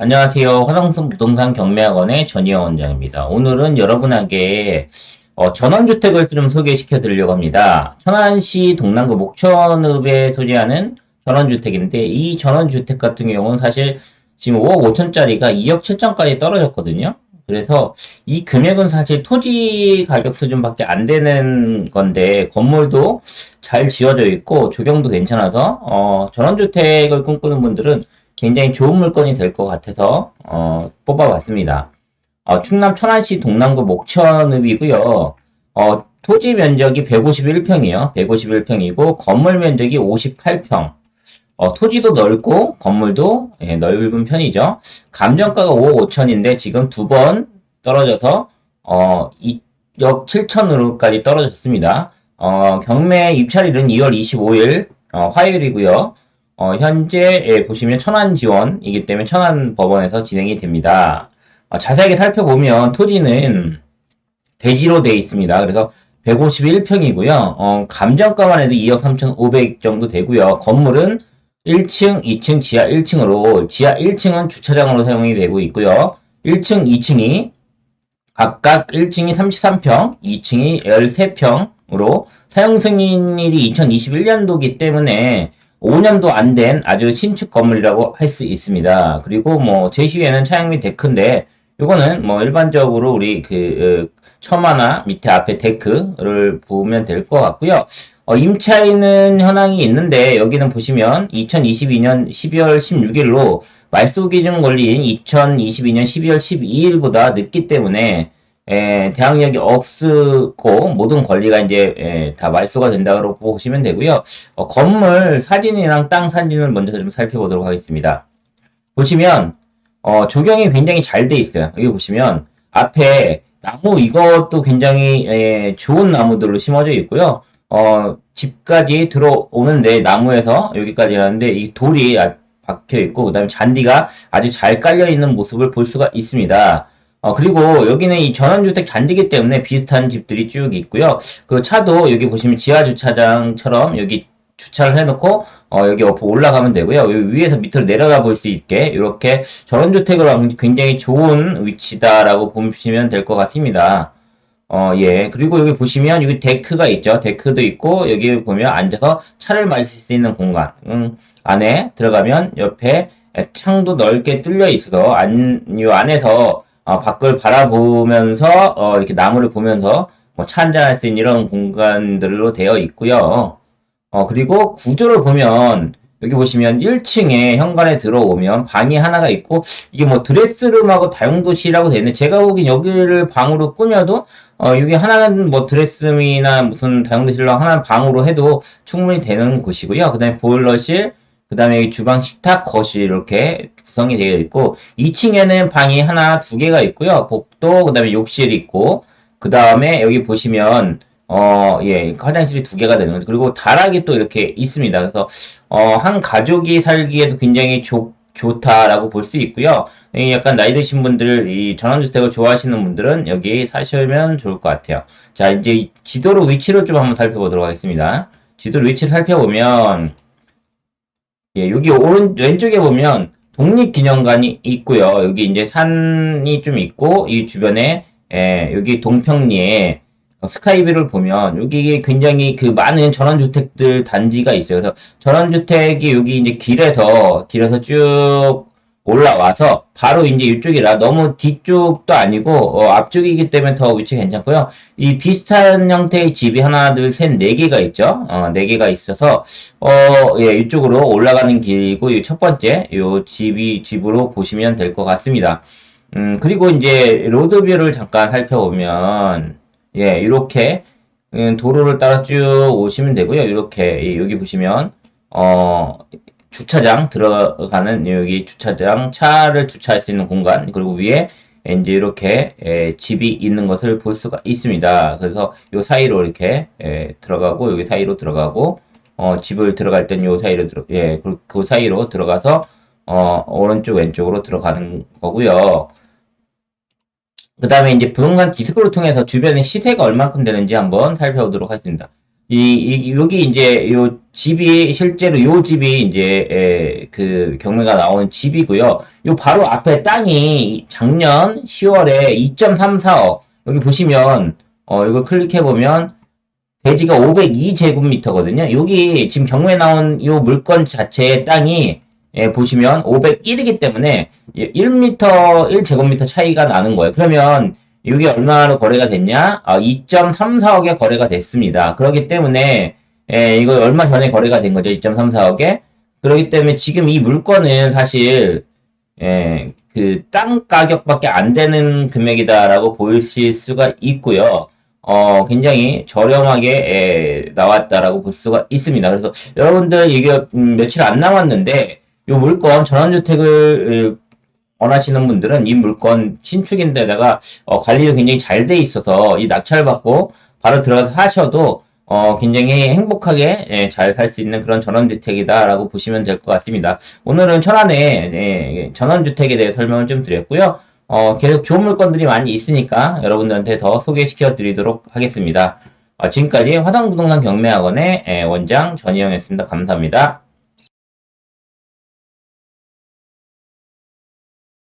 안녕하세요. 화성순 부동산 경매학원의 전희영 원장입니다. 오늘은 여러분에게 어, 전원주택을 좀 소개시켜 드리려고 합니다. 천안시 동남구 목천읍에 소재하는 전원주택인데 이 전원주택 같은 경우는 사실 지금 5억 5천짜리가 2억 7천까지 떨어졌거든요. 그래서 이 금액은 사실 토지 가격 수준밖에 안 되는 건데 건물도 잘 지어져 있고 조경도 괜찮아서 어, 전원주택을 꿈꾸는 분들은 굉장히 좋은 물건이 될 것 같아서 어, 뽑아봤습니다. 어, 충남 천안시 동남구 목천읍이고요. 어, 토지 면적이 151평이에요. 151평이고 건물 면적이 58평. 어, 토지도 넓고 건물도 예, 넓은 편이죠. 감정가가 5억 5천인데 지금 두 번 떨어져서 어, 2억 7천으로까지 떨어졌습니다. 어, 경매 입찰일은 2월 25일 어, 화요일이고요. 어, 현재 예, 보시면 천안 지원이기 때문에 천안 법원에서 진행이 됩니다. 어, 자세하게 살펴보면 토지는 대지로 되어 있습니다. 그래서 151평이고요. 어, 감정가만 해도 2억 3,500 정도 되고요. 건물은 1층, 2층, 지하 1층으로 지하 1층은 주차장으로 사용이 되고 있고요. 1층, 2층이 각각 1층이 33평, 2층이 13평으로 사용 승인일이 2021년도기 때문에 5년도 안 된 아주 신축 건물이라고 할 수 있습니다. 그리고 뭐 제시에는 차양 및 데크인데 요거는 뭐 일반적으로 우리 그 어, 처마나 밑에 앞에 데크를 보면 될 것 같고요. 어, 임차인은 현황이 있는데 여기는 보시면 2022년 12월 16일로 말소 기준 걸린 2022년 12월 12일보다 늦기 때문에 에, 대항력이 없고 모든 권리가 이제 에, 다 말소가 된다고 보시면 되고요. 어, 건물 사진이랑 땅 사진을 먼저 좀 살펴보도록 하겠습니다. 보시면 어, 조경이 굉장히 잘 돼 있어요. 여기 보시면 앞에 나무 이것도 굉장히 에, 좋은 나무들로 심어져 있고요. 어, 집까지 들어오는데 나무에서 여기까지 하는데 이 돌이 아- 박혀 있고 그다음에 잔디가 아주 잘 깔려 있는 모습을 볼 수가 있습니다. 어, 그리고 여기는 이 전원주택 잔디기 때문에 비슷한 집들이 쭉 있고요. 그 차도 여기 보시면 지하 주차장처럼 여기 주차를 해놓고 어, 여기 올라가면 되고요. 여기 위에서 밑으로 내려가 볼 수 있게 이렇게 전원주택으로 굉장히 좋은 위치다라고 보시면 될 것 같습니다. 어, 예. 그리고 여기 보시면 여기 데크가 있죠. 데크도 있고 여기 보면 앉아서 차를 마실 수 있는 공간. 음, 안에 들어가면 옆에 창도 넓게 뚫려 있어서 안, 요 안에서 어, 밖을 바라보면서 어, 이렇게 나무를 보면서 뭐 차 한잔 할 수 있는 이런 공간들로 되어 있고요. 어, 그리고 구조를 보면 여기 보시면 1층에 현관에 들어오면 방이 하나가 있고 이게 뭐 드레스룸하고 다용도실이라고 되어 있는데 제가 보기엔 여기를 방으로 꾸며도 어, 여기 하나는 뭐 드레스룸이나 무슨 다용도실로 하나 방으로 해도 충분히 되는 곳이고요. 그 다음에 보일러실, 그 다음에 주방, 식탁, 거실 이렇게 구성이 되어 있고 2층에는 방이 하나, 두 개가 있고요. 복도, 그 다음에 욕실 있고 그 다음에 여기 보시면 어, 예, 화장실이 두 개가 되는 거죠. 그리고 다락이 또 이렇게 있습니다. 그래서 어, 한 가족이 살기에도 굉장히 좋, 좋다라고 볼 수 있고요. 이 약간 나이 드신 분들, 이 전원주택을 좋아하시는 분들은 여기 사시면 좋을 것 같아요. 자, 이제 이 지도로 위치를 좀 한번 살펴보도록 하겠습니다. 지도로 위치를 살펴보면, 예, 여기 오른, 왼쪽에 보면 독립기념관이 있고요. 여기 이제 산이 좀 있고, 이 주변에, 예, 여기 동평리에 어, 스카이뷰를 보면 여기 굉장히 그 많은 전원주택들 단지가 있어요. 그래서 전원주택이 여기 이제 길에서 길에서 쭉 올라와서 바로 이제 이쪽이라 너무 뒤쪽도 아니고 어, 앞쪽이기 때문에 더 위치 괜찮고요. 이 비슷한 형태의 집이 하나, 둘, 셋, 네 개가 있죠. 어, 네 개가 있어서 어, 예, 이쪽으로 올라가는 길이고 이 첫 번째 요 집이 집으로 보시면 될 것 같습니다. 음, 그리고 이제 로드뷰를 잠깐 살펴보면 예, 이렇게 음, 도로를 따라 쭉 오시면 되고요. 이렇게 여기 보시면 어 주차장 들어가는 여기 주차장 차를 주차할 수 있는 공간 그리고 위에 이제 이렇게 예, 집이 있는 것을 볼 수가 있습니다. 그래서 요 사이로 이렇게 예, 들어가고 여기 사이로 들어가고 어, 집을 들어갈 땐 요 사이로 들어 예, 그, 그 사이로 들어가서 어, 오른쪽 왼쪽으로 들어가는 거고요. 그 다음에 이제 부동산 디스크를 통해서 주변의 시세가 얼만큼 되는지 한번 살펴보도록 하겠습니다. 이, 이- 여기 이제 요 집이 실제로 요 집이 이제 에, 그 경매가 나온 집이고요. 요 바로 앞에 땅이 작년 10월에 2.34억 여기 보시면 어 이거 클릭해 보면 대지가 502제곱미터거든요. 여기 지금 경매 나온 요 물건 자체의 땅이 예, 보시면 501이기 때문에 1m 1제곱미터 차이가 나는 거예요. 그러면 이게 얼마로 거래가 됐냐? 아, 2.34억에 거래가 됐습니다. 그렇기 때문에 예, 이거 얼마 전에 거래가 된 거죠. 2.34억에. 그렇기 때문에 지금 이 물건은 사실 예, 그 땅 가격밖에 안 되는 금액이다라고 보실 수가 있고요. 어, 굉장히 저렴하게 예, 나왔다라고 볼 수가 있습니다. 그래서 여러분들 이게 음, 며칠 안 남았는데 이 물건 전원주택을 예, 원하시는 분들은 이 물건 신축인데다가 어, 관리도 굉장히 잘 돼 있어서 이 낙찰 받고 바로 들어가서 사셔도 어, 굉장히 행복하게 예, 잘살 수 있는 그런 전원주택이다라고 보시면 될 것 같습니다. 오늘은 천안의 예, 전원주택에 대해 설명을 좀 드렸고요. 어, 계속 좋은 물건들이 많이 있으니까 여러분들한테 더 소개시켜 드리도록 하겠습니다. 어, 지금까지 화성부동산 경매학원의 예, 원장 전희영이었습니다. 감사합니다.